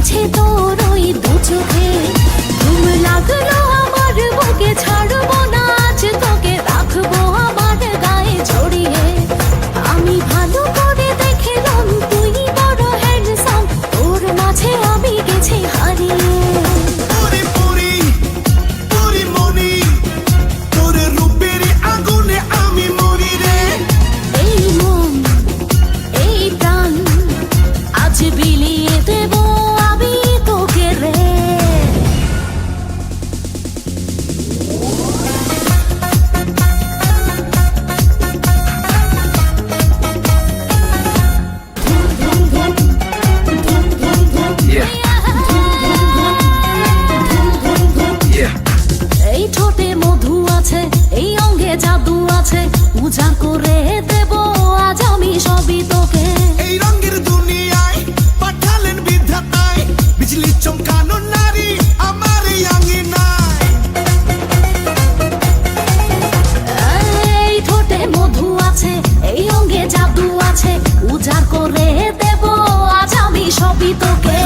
গেছে তোর ওই দু চোখে। ঘুম লাগল আমার, বুকে ছাড়বো না, আজ তোকে রাখব আমার গায়ে জড়িয়ে। আমি ভালো করে দেখলাম তুই বড় হ্যান্ডসাম তোর মাঝে আমি জাদু আছে পূজা করে দেব আজ আমি সবই তোকে। এই রঙের দুনিয়ায় পাঠালেন বিধাতায় বিজলি চমকানো নারী আমার আঙিনায়। এই ঠোঁটে মধু আছে এই অঙ্গে জাদু আছে উজাড় করে দেব আজ আমি সবই তোকে।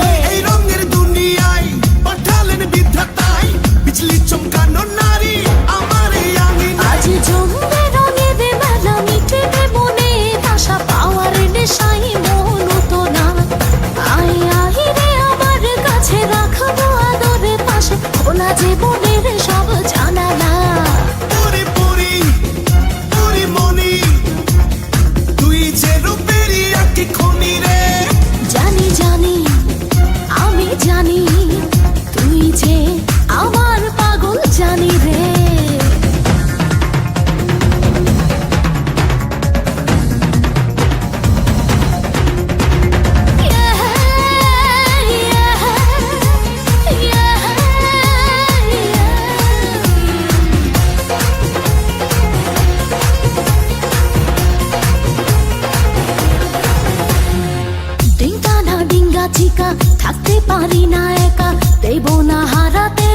বাচিকা থাকতে পারি না একা। দেব না হারাতে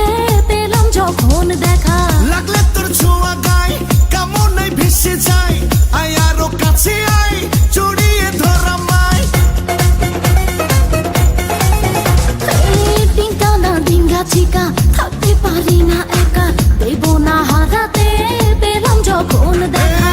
পেলাম যখন দেখা। লাগলে তোর ছোঁয়া গায় কেমন ভেসে যায়? আয় আরও কাছে আয় জড়িয়ে ধরা চিকা থাকতে পারি না একা। দেব না হারাতে পেলাম যখন দেখা।